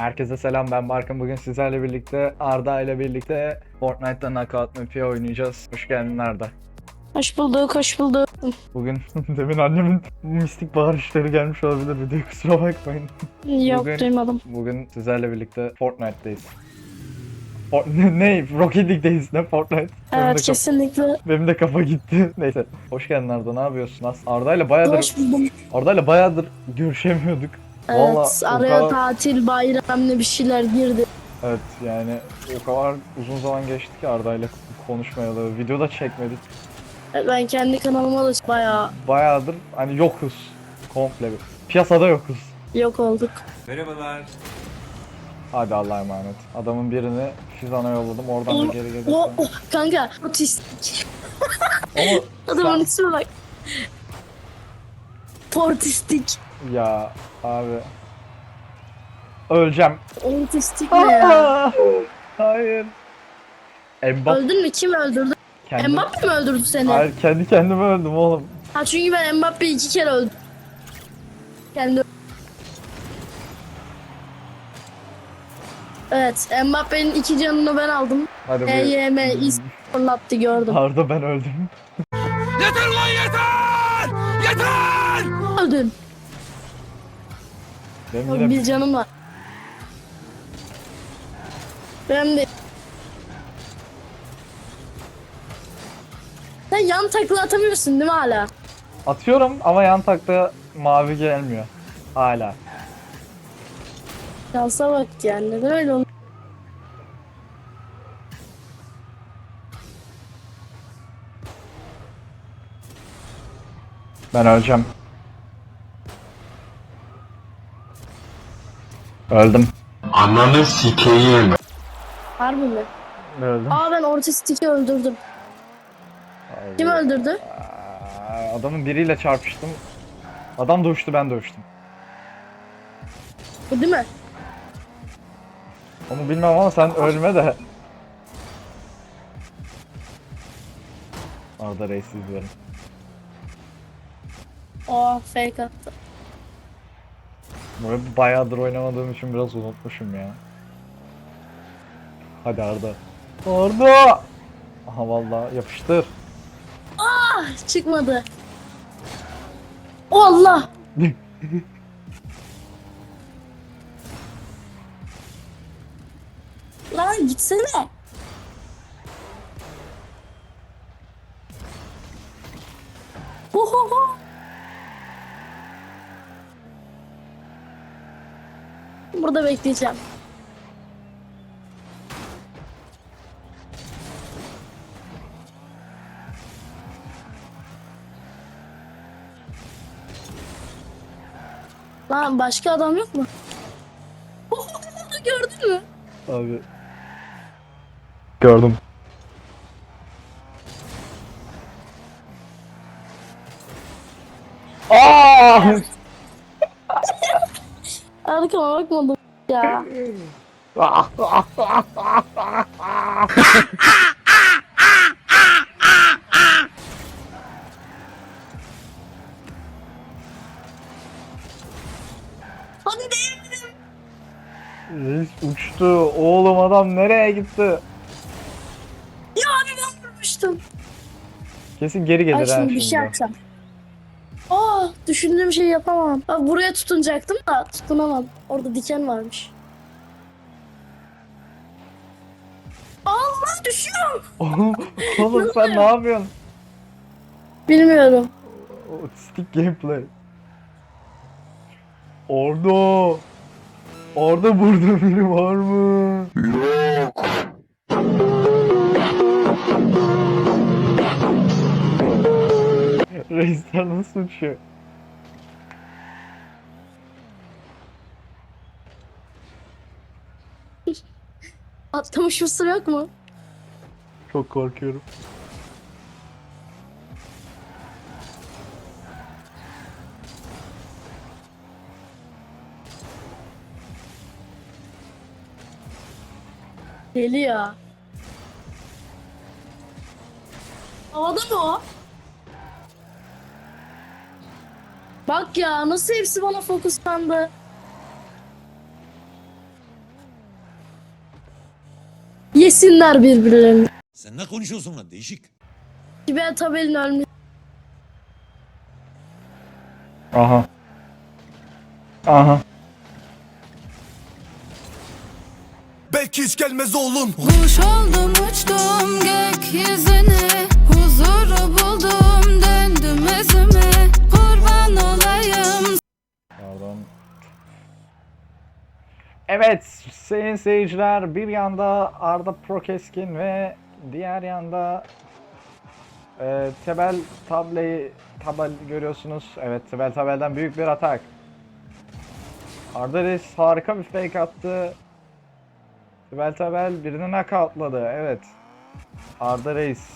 Herkese selam ben Barkın. Bugün sizlerle birlikte Arda ile birlikte Fortnite'da Knockout Map'i oynayacağız. Hoş geldin Arda. Hoş bulduk, hoş bulduk. Bugün demin annemin mistik bağırışları gelmiş olabilir video kusura bakmayın. Yok Bugün- duymadım. Bugün sizlerle birlikte Fortnite'dayız. For ne? Rocket League'deyiz ne Fortnite? Benim, Evet kaf- kesinlikle. benim de kafa gitti. Neyse. Hoş geldin Arda ne yapıyorsun? As Arda ile bayağıdır, Hoş buldum. Arda ile bayağıdır görüşemiyorduk. Evet Vallahi o araya kadar- tatil, bayram ne bir şeyler girdi. Evet yani o kadar uzun zaman geçti ki Arda'yla konuşmayalı. Video da çekmedik. Evet, Ben kendi kanalıma da bayağı Bayağıdır hani yokuz. Komple. Piyasada yokuz. yok olduk. Merhabalar. Hadi Allah'a emanet. Adamın birini Fizan'a yolladım. Oradan da geri gelirsen. O, o, kanka otistik. Adamın ismi bak. Portistik. Ya abi. Öleceğim. Otistik ne ya? Aa! Hayır. Mbappe Öldün mü? Kim öldürdü? kendi... Mbappe mi öldürdü seni? Hayır kendi kendime öldüm oğlum. Ha çünkü ben Mbappe'yi iki kere öldürdüm. Kendi Evet, Mbappe'nin iki canını ben aldım. Hadi bu. EYM is fırlattı gördüm. Arda ben öldüm. Yeter lan yeter! Yeter! Öldün. Benim yine Bir canım var. Ben de. Sen yan takla atamıyorsun değil mi hala? atıyorum ama yan takta mavi gelmiyor. Hala. Şansa bak yani neden öyle oldu? Ben öleceğim. Öldüm. Ananı sikeyim. Harbi mi? Öldüm. Aa ben ortistik'i öldürdüm. Kim öldürdü? Aa, Adamın biriyle çarpıştım. Adam dövüştü ben dövüştüm. Bu değil mi? Onu bilmem ama sen ölme de. Arda Reis izliyorum. Aa fake attı. Böyle bayağıdır oynamadığım için biraz unutmuşum ya. Hadi Arda. Arda! Aha vallahi yapıştır. Çıkmadı. Oh Allah! Lan gitsene. Ohoho. Burada bekleyeceğim. Lan başka adam yok mu? Gördün mü? Abi. Gördüm. Aa! Arkama bakmadım ya. Hadi değmedim. Reis uçtu. Oğlum adam nereye gitti? Ya abi ben vurmuştum. Kesin geri gelir Ay ha şimdi bir şey yapsam. Düşündüğüm şeyi yapamam. Bak buraya tutunacaktım da tutunamam. Orada diken varmış. Allah düşüyorum. Oğlum, oğlum sen ne yapıyorsun? Bilmiyorum. Otistik gameplay. Orada. Orada burada biri var mı? Yok. Reisler nasıl uçuyor? Atlamış mısır yok mu? Çok korkuyorum. Deli ya. Havada mı o? Bak ya nasıl hepsi bana fokuslandı. Yesinler birbirlerini. Sen ne konuşuyorsun lan değişik. Sibel tabelin ölmesi. Aha. Aha. Belki hiç gelmez oğlum. Kuş oldum uçtum gökyüzüne Huzuru buldum döndüm özüme Evet sayın seyirciler bir yanda Arda Prokeskin ve diğer yanda e, Tebel Table'yi Tabel görüyorsunuz. Evet Tebel Tabel'den büyük bir atak. Arda Reis harika bir fake attı. Tebel Tabel birini knockoutladı. Evet. Arda Reis.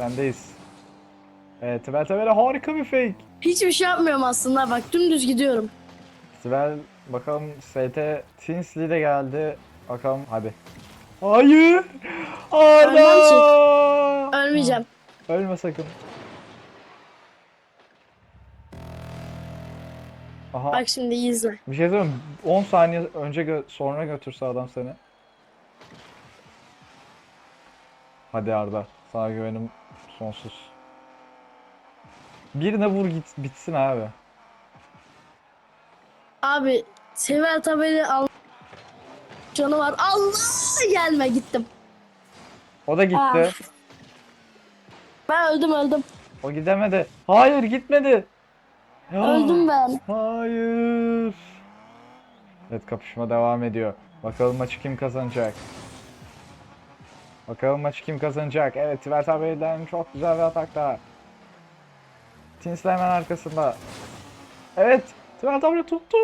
Bendeyiz. Evet Tebel Tabel'e harika bir fake. Hiçbir şey yapmıyorum aslında bak dümdüz gidiyorum. Sibel bakalım ST Tinsley de geldi. Bakalım hadi. Hayır. Arda. Ölmeyeceğim. Ölme sakın. Aha. Bak şimdi iyi izle. Bir şey söyleyeyim. mi? 10 saniye önce gö- sonra götürse adam seni. Hadi Arda. Sana güvenim sonsuz. Birine vur git bitsin abi. Abi Sibel tabeli al. Canı var. Allah gelme gittim. O da gitti. Ah. Ben öldüm öldüm. O gidemedi. Hayır gitmedi. Ya. Öldüm ben. Hayır. Evet kapışma devam ediyor. Bakalım maçı kim kazanacak? Bakalım maçı kim kazanacak? Evet Tibet Abey'den çok güzel bir atak daha. Tinsel hemen arkasında. Evet Tibet Abey tuttu.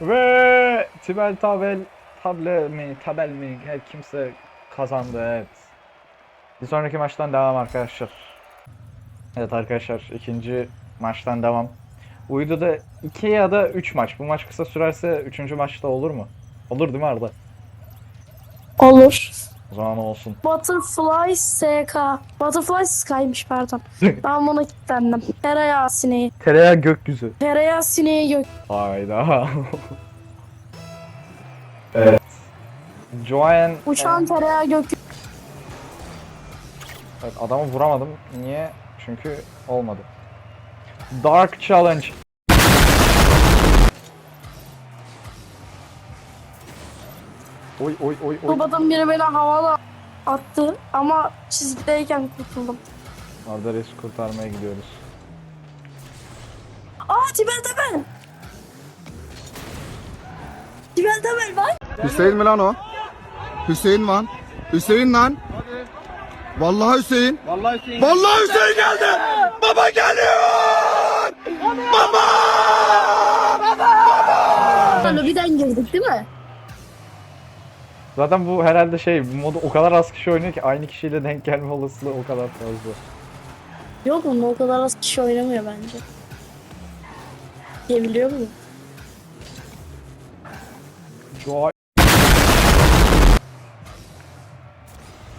Ve Tibet Tabel Table mi Tabel mi her kimse kazandı evet. Bir sonraki maçtan devam arkadaşlar. Evet arkadaşlar ikinci maçtan devam. Uydu da 2 ya da 3 maç. Bu maç kısa sürerse 3. maçta olur mu? Olur değil mi Arda? Olur. O zaman olsun. Butterfly SK. Butterfly Sky'mış pardon. ben buna kilitlendim. Tereyağı sineği. Tereyağı gökyüzü. Tereyağı sineği gök. Hayda. evet. Joanne... Uçan tereyağı gök. Evet, adamı vuramadım. Niye? Çünkü olmadı. Dark Challenge. Oy oy oy oy. Babadan biri beni havada attı ama çizgideyken kurtuldum. Arda Reis kurtarmaya gidiyoruz. Aa Tibel Tebel. Tibel Tebel bak. Hüseyin mi lan o? Hüseyin lan. Hüseyin lan. Vallahi Hüseyin. Vallahi Hüseyin. Vallahi Hüseyin geldi. Baba geliyor. Lobiden girdik değil mi? Zaten bu herhalde şey bu modu o kadar az kişi oynuyor ki aynı kişiyle denk gelme olasılığı o kadar fazla. Yok mu? O kadar az kişi oynamıyor bence. Diyebiliyor muyum? Joy.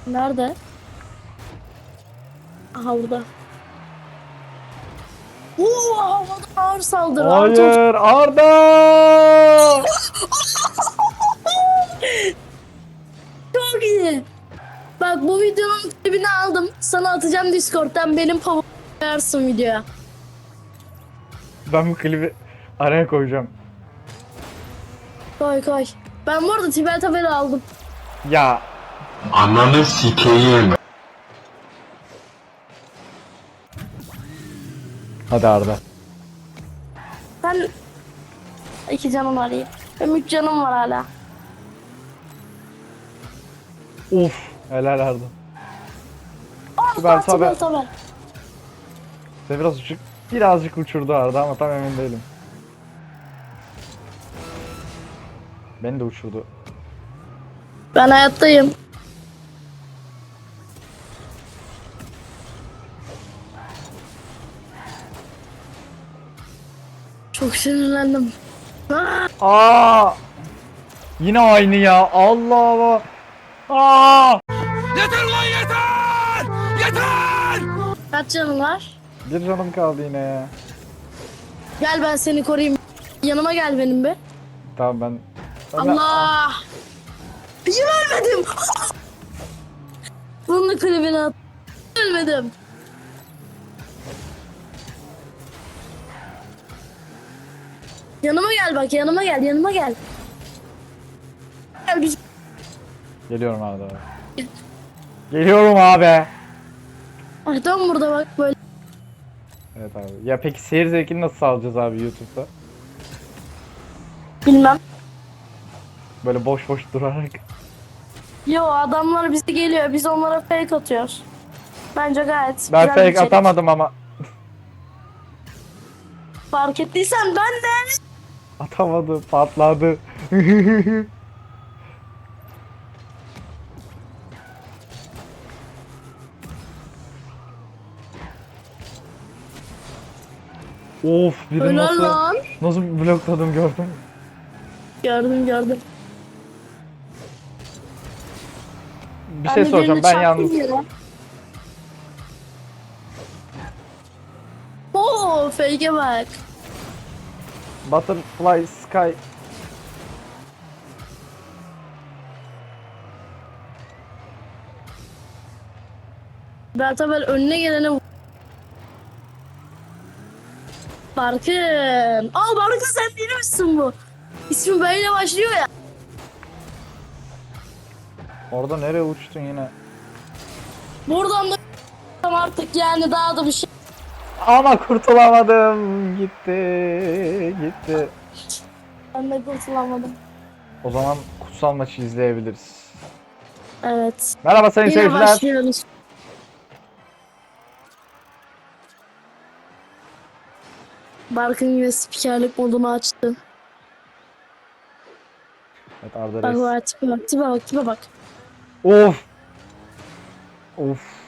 Nerede? Aha burada. Oo, havada ağır saldırı. Hayır Arda! İyi. Bak bu videonun klibini aldım. Sana atacağım Discord'dan benim pamuğumu koyarsın videoya. Ben bu klibi araya koyacağım. Koy koy. Ben bu arada Tibet haberi aldım. Ya Ananı sikeyim. hadi Arda. Ben iki canım var iyi. Benim üç canım var hala. Uf helal Arda. Haber. Seni biraz uçuk, birazcık uçurdu Arda ama tam emin değilim. Beni de uçurdu. Ben hayattayım. Çok sinirlendim. Aa, Aa! Yine aynı ya. Allah Allah. Aa! Yeter ulan yeter! Yeter! kaç canın var? Bir canım kaldı yine ya. Gel ben seni koruyayım. Yanıma gel benim be. Tamam ben... ben Allah! Bir ölmedim. Bunun da klibini at. Ölmedim. Yanıma gel bak yanıma gel yanıma gel. Gel biz Geliyorum abi. Geliyorum abi. Tam burada bak böyle. Evet abi. Ya peki seyir zevkini nasıl sağlayacağız abi YouTube'da? Bilmem. Böyle boş boş durarak. Yo adamlar bize geliyor biz onlara fake atıyoruz. Bence gayet Ben güzel bir içerik. atamadım ama. Fark ettiysen ben de. Atamadı, patladı. of biri Öyle nasıl lan. nasıl blokladım gördün mü? Gördüm gördüm. Bir şey de soracağım birini ben çarptım yalnız yere. Oo fake'e bak. Butterfly Sky Bertabel önüne gelene vur- Barkın. Aa Barkın sen değil misin bu? İsmi böyle başlıyor ya. Orada nereye uçtun yine? Buradan da artık yani daha da bir şey. Ama kurtulamadım. Gitti. Gitti. Ben de kurtulamadım. O zaman kutsal maçı izleyebiliriz. Evet. Merhaba sayın Yine seyirciler. başlıyoruz. Barkın yine spikerlik modunu açtı. Evet Arda Bak Reis. bak tipe bak tipe bak tipe bak. Of. Of.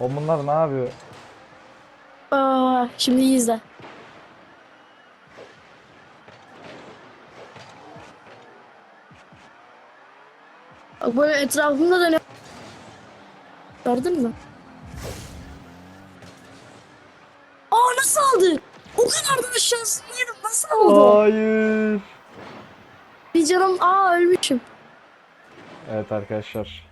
O bunlar ne yapıyor? Aa, şimdi iyi izle. Bak böyle etrafımda dönüyor. Gördün mü? Aa nasıl aldı? O kadar da şanslı yedim. Nasıl aldı? Hayır. Bir canım aa ölmüşüm. Evet arkadaşlar.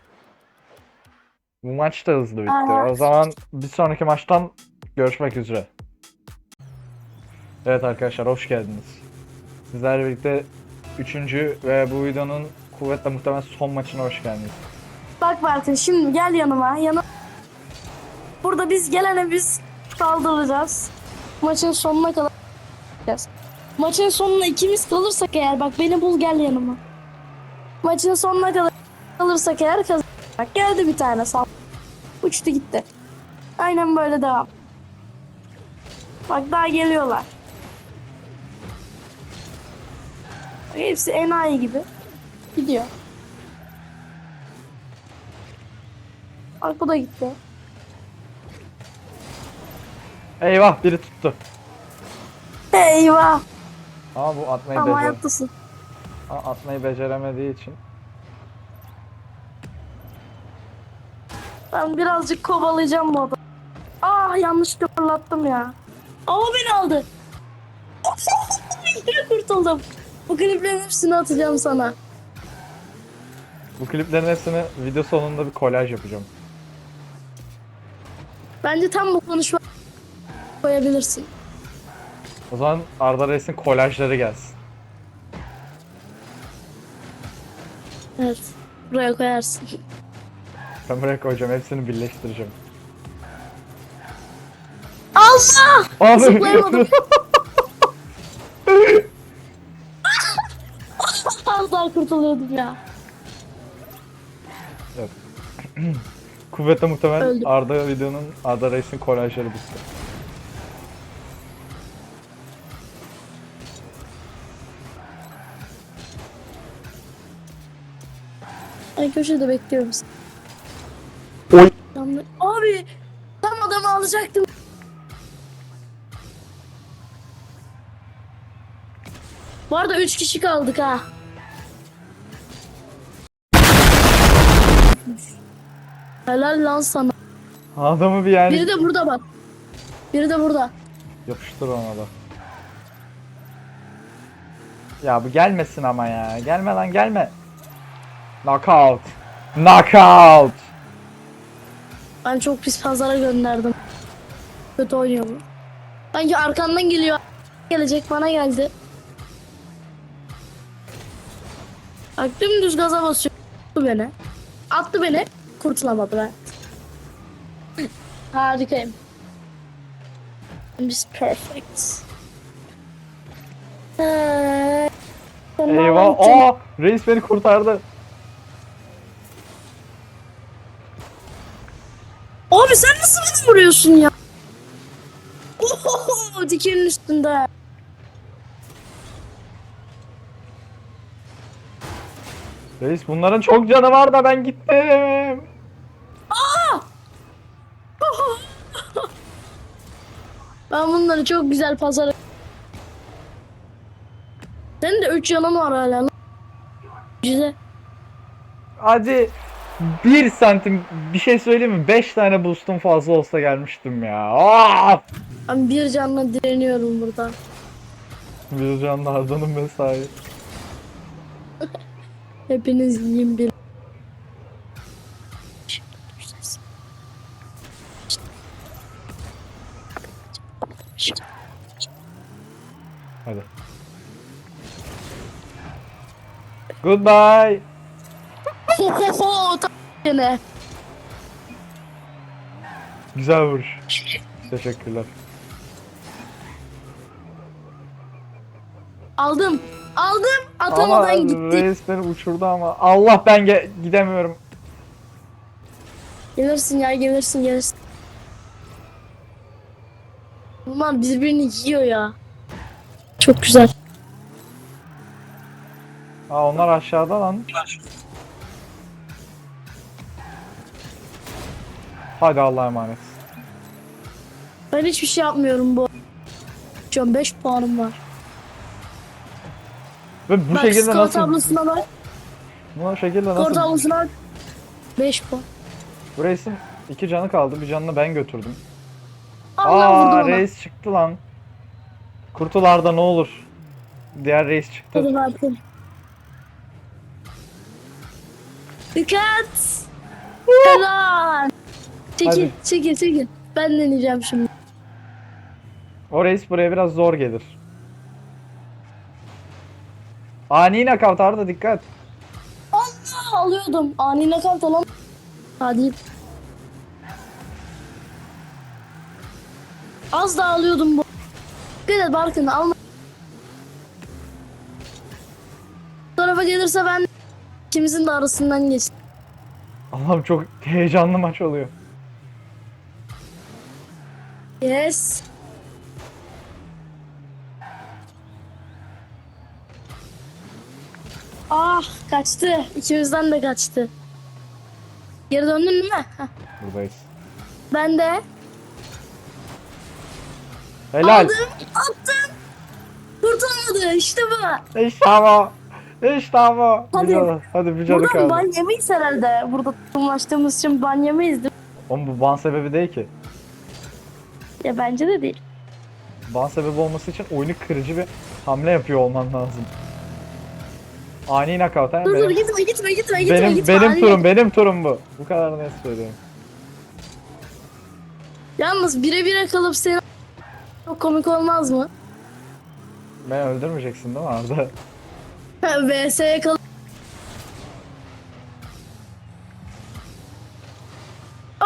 Bu maç da hızlı bitti. Evet. O zaman bir sonraki maçtan görüşmek üzere. Evet arkadaşlar hoş geldiniz. Sizlerle birlikte 3. ve bu videonun kuvvetle muhtemelen son maçına hoş geldiniz. Bak Barkın şimdi gel yanıma. Yana... Burada biz gelene biz kaldıracağız. Maçın sonuna kadar. Maçın sonuna ikimiz kalırsak eğer bak beni bul gel yanıma. Maçın sonuna kadar kalırsak eğer kazan. Bak geldi bir tane sal. Uçtu gitti. Aynen böyle devam. Bak daha geliyorlar. Bak, hepsi enayi gibi. Gidiyor. Bak bu da gitti. Eyvah biri tuttu. Eyvah. Ama bu atmayı Ama becer hayatlısın. Ama atmayı beceremediği için. Ben birazcık kovalayacağım bu adamı. Ah yanlış fırlattım ya. Ama beni aldı. Yine kurtuldum. Bu kliplerin hepsini atacağım sana. Bu kliplerin hepsini video sonunda bir kolaj yapacağım. Bence tam bu konuşma koyabilirsin. O zaman Arda Reis'in kolajları gelsin. Evet. Buraya koyarsın. Ben buraya koyacağım hepsini birleştireceğim. Allah! Abi Zıplayamadım. Az daha kurtuluyordum ya. Kuvvetle muhtemelen Öldüm. Arda videonun Arda Reis'in kolajları bitti. Ay köşede bekliyorum seni. Oy. Abi tam adamı alacaktım. Bu arada 3 kişi kaldık ha. Helal lan sana. Adamı bir yani Biri de burada bak. Biri de burada. yapıştır ona da. Ya bu gelmesin ama ya. Gelme lan gelme. Knockout. Knockout. Ben çok pis pazara gönderdim. Kötü oynuyor bu. Sanki arkandan geliyor. Gelecek bana geldi. Bak dümdüz gaza basıyor. Attı beni. Attı beni. Kurtulamadı ben. Harikayım. I'm just perfect. Ee, Eyvah. Aa, reis beni kurtardı. Abi sen nasıl beni vuruyorsun ya? Oho, dikenin üstünde. Reis bunların çok canı var da ben gittim. Çok güzel pazara... Senin de 3 yanın var hala. Güzel. Hadi bir santim bir şey söyleyeyim mi? 5 tane boostum fazla olsa gelmiştim ya. Aa! Ben bir canla direniyorum burada. Bir can Arda'nın mesai. Hepiniz yiyin bir. Hadi. Goodbye. Ho ho ho yine. Güzel vuruş. Teşekkürler. Aldım. Aldım. Ama Atamadan gitti. reis beni uçurdu ama. Allah ben ge- gidemiyorum. Gelirsin ya gelirsin gelirsin. Bunlar birbirini yiyor ya. Çok güzel. Aa onlar aşağıda lan. Hadi Allah'a emanet. Ben hiçbir şey yapmıyorum bu. Şu an 5 puanım var. Ve bu bak şekilde skor nasıl tablosuna bak. bu şekilde Skor nasıl tablosuna bak. 5 puan. bu reisin iki canı kaldı bir canını ben götürdüm. Allah vurdu Aa bana. reis çıktı lan. Kurtularda ne olur. Diğer reis çıktı. Hadi bakayım. Dikkat. Helal. Çekil, Hadi. çekil, çekil. Ben deneyeceğim şimdi. O reis buraya biraz zor gelir. Ani nakavt Arda dikkat. Allah alıyordum. Ani nakavt alam. Hadi. Az daha alıyordum bu. Dikkat et Barkın alma. Bu tarafa gelirse ben ikimizin de arasından geçtim. Allah'ım çok heyecanlı maç oluyor. Yes. Ah kaçtı. İkimizden de kaçtı. Geri döndün? Heh. Buradayız. Ben de. Helal. Aldım. Attım. Kurtulmadı. İşte bu. İşte bu. İşte bu. Hadi. Canı, hadi bir canı Buradan kaldı. ban yemeyiz herhalde. Burada tutulmaştığımız için ban yemeyiz değil mi? Oğlum bu ban sebebi değil ki. Ya bence de değil. Ban sebebi olması için oyunu kırıcı bir hamle yapıyor olman lazım. Ani knockout ha Dur dur benim, gitme gitme gitme gitme benim, gitme. benim turum benim turum bu. Bu kadar net söylüyorum. Yalnız bire bire kalıp seni çok komik olmaz mı? Beni öldürmeyeceksin değil mi Arda? VS'ye kalıp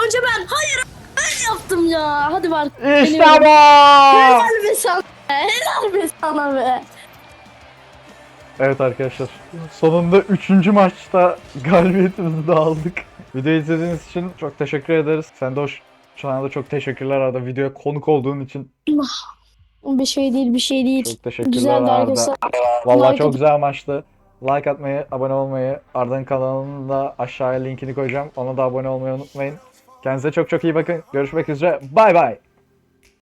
Önce ben. Hayır. Ben yaptım ya. Hadi var. İşte bu! Helal be sana. Helal be sana be. Evet arkadaşlar. Sonunda 3. maçta galibiyetimizi de aldık. Videoyu izlediğiniz için çok teşekkür ederiz. Sen de hoş. Sana da çok teşekkürler Arda. Videoya konuk olduğun için Bir şey değil bir şey değil. çok teşekkürler Güzeldi Arda. arkadaşlar. Vallahi Like çok atıp- güzel maçtı. Like atmayı, abone olmayı, Arda'nın kanalının da aşağıya linkini koyacağım. Ona da abone olmayı unutmayın. Kendinize çok çok iyi bakın. Görüşmek üzere. Bay bay.